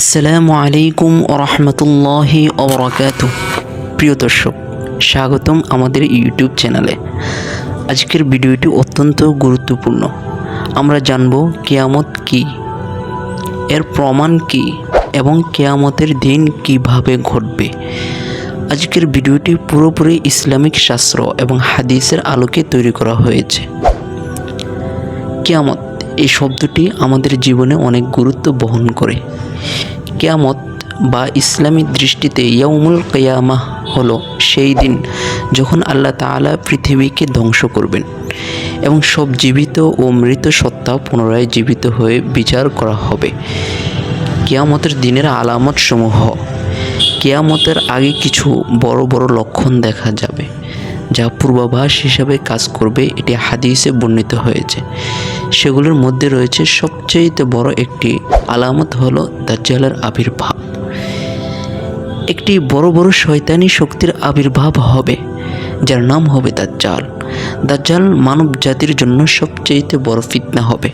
আসসালামু আলাইকুম রহমতুল্লাহি ওবরাকাতু প্রিয় দর্শক, স্বাগতম আমাদের ইউটিউব চ্যানেলে। আজকের ভিডিওটি অত্যন্ত গুরুত্বপূর্ণ। আমরা জানব কেয়ামত কি, এর প্রমাণ কি, এবং কেয়ামতের দিন কীভাবে ঘটবে। আজকের ভিডিওটি পুরোপুরি ইসলামিক শাস্ত্র এবং হাদিসের আলোকে তৈরি করা হয়েছে। কেয়ামত এই শব্দটি আমাদের জীবনে অনেক গুরুত্ব বহন করে। কেয়ামত বা ইসলামী দৃষ্টিতে ইয়াউমুল কেয়ামাহ হলো সেই দিন যখন আল্লাহ তাআলা পৃথিবীকে ধ্বংস করবেন এবং সব জীবিত ও মৃত সত্তা পুনরায় জীবিত হয়ে বিচার করা হবে। কেয়ামতের দিনের আলামত সমূহ কেয়ামতের আগে কিছু বড় বড় লক্ষণ দেখা যাবে। যা পূর্বাভাস হিসাবে কাজ করবে, এটি হাদিসে বর্ণিত হয়েছে। সেগুলোর মধ্যে রয়েছে সবচেয়ে বড় একটি আলামত হলো দাজ্জালের আবির্ভাব। একটি বড় বড় শয়তানি শক্তির আবির্ভাব হবে, যার নাম হবে দাজ্জাল। দাজ্জাল মানব জাতির জন্য সবচেয়ে বড় ফিতনা হবে।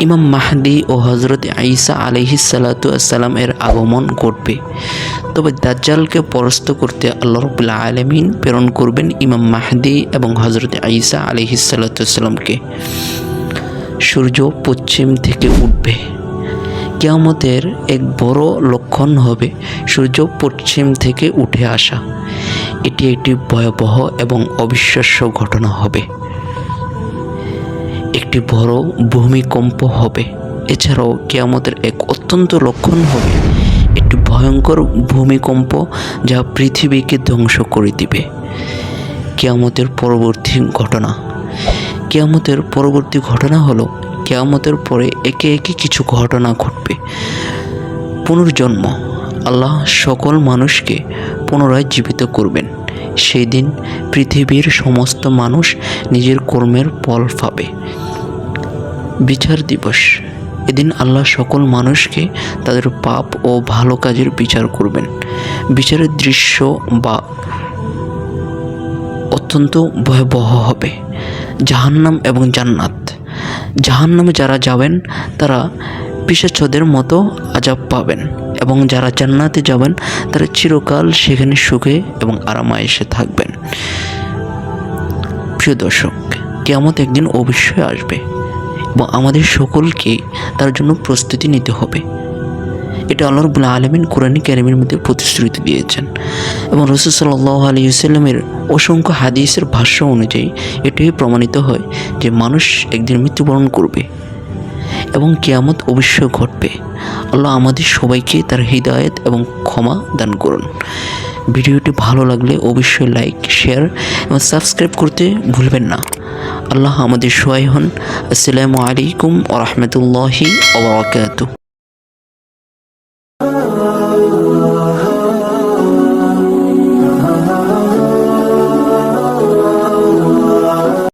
ইমাম মাহদি ও হজরত আইসা আলহি সালাতাম এর আগমন ঘটবে। তবে দাজ্জালকে পরাস্ত করতে আল্লাহ রবুল্লা আলমিন প্রেরণ করবেন ইমাম মাহদি এবং হজরত আইসা আলহি সাল্লাতামকে সূর্য পশ্চিম থেকে উঠবে। কেয়ামতের এক বড় লক্ষণ হবে সূর্য পশ্চিম থেকে উঠে আসা। এটি একটি ভয়াবহ এবং অবিশ্বাস্য ঘটনা হবে। একটি বড় ভূমিকম্প হবে। এছাড়াও কেয়ামতের এক অত্যন্ত লক্ষণ হবে একটি ভয়ঙ্কর ভূমিকম্প যা পৃথিবীকে ধ্বংস করে দিবে। কেয়ামতের পরবর্তী ঘটনা। কেয়ামতের পরবর্তী ঘটনা হলো, কেয়ামতের পরে একে একে কিছু ঘটনা ঘটবে। পুনর্জন্ম। আল্লাহ সকল মানুষকে পুনরায় জীবিত করবেন। সেই দিন পৃথিবীর সমস্ত মানুষ নিজের কর্মের ফল পাবে। বিচার দিবস। এদিন আল্লাহ সকল মানুষকে তাদের পাপ ও ভালো কাজের বিচার করবেন। বিচারের দৃশ্য বা অত্যন্ত ভয়াবহ হবে। জাহান্নাম এবং জান্নাত। জাহান্নামে যারা যাবেন, তারা পিসাচ্ছদের মতো আজাব পাবেন এবং যারা জান্নাতে যাবেন, তারা চিরকাল সেখানে সুখে এবং আরামায়েসে থাকবেন। প্রিয় দর্শক কেমত একদিন অবশ্যই আসবে। এবং আমাদের সকলকে তার জন্য প্রস্তুতি নিতে হবে। এটা আল্লাহ রবুল্লা আলমিন কোরআনী ক্যারিমের মধ্যে প্রতিশ্রুতি দিয়েছেন। এবং রসুল সাল্লাহ আলী সাল্লামের অসংখ্য হাদিসের ভাষ্য অনুযায়ী এটাই প্রমাণিত হয় যে মানুষ একদিন মৃত্যুবরণ করবে এবং কেয়ামত অবশ্যই ঘটবে। আল্লাহ আমাদের সবাইকে তার হৃদায়ত এবং ক্ষমা দান করুন। ভিডিওটি ভালো লাগলে অবশ্যই লাইক, শেয়ার এবং সাবস্ক্রাইব করতে ভুলবেন না। আল্লাহ আমাদের সহায় হন। আসসালামু আলাইকুম ওরহমতুল্লাহি ওবরাকাতু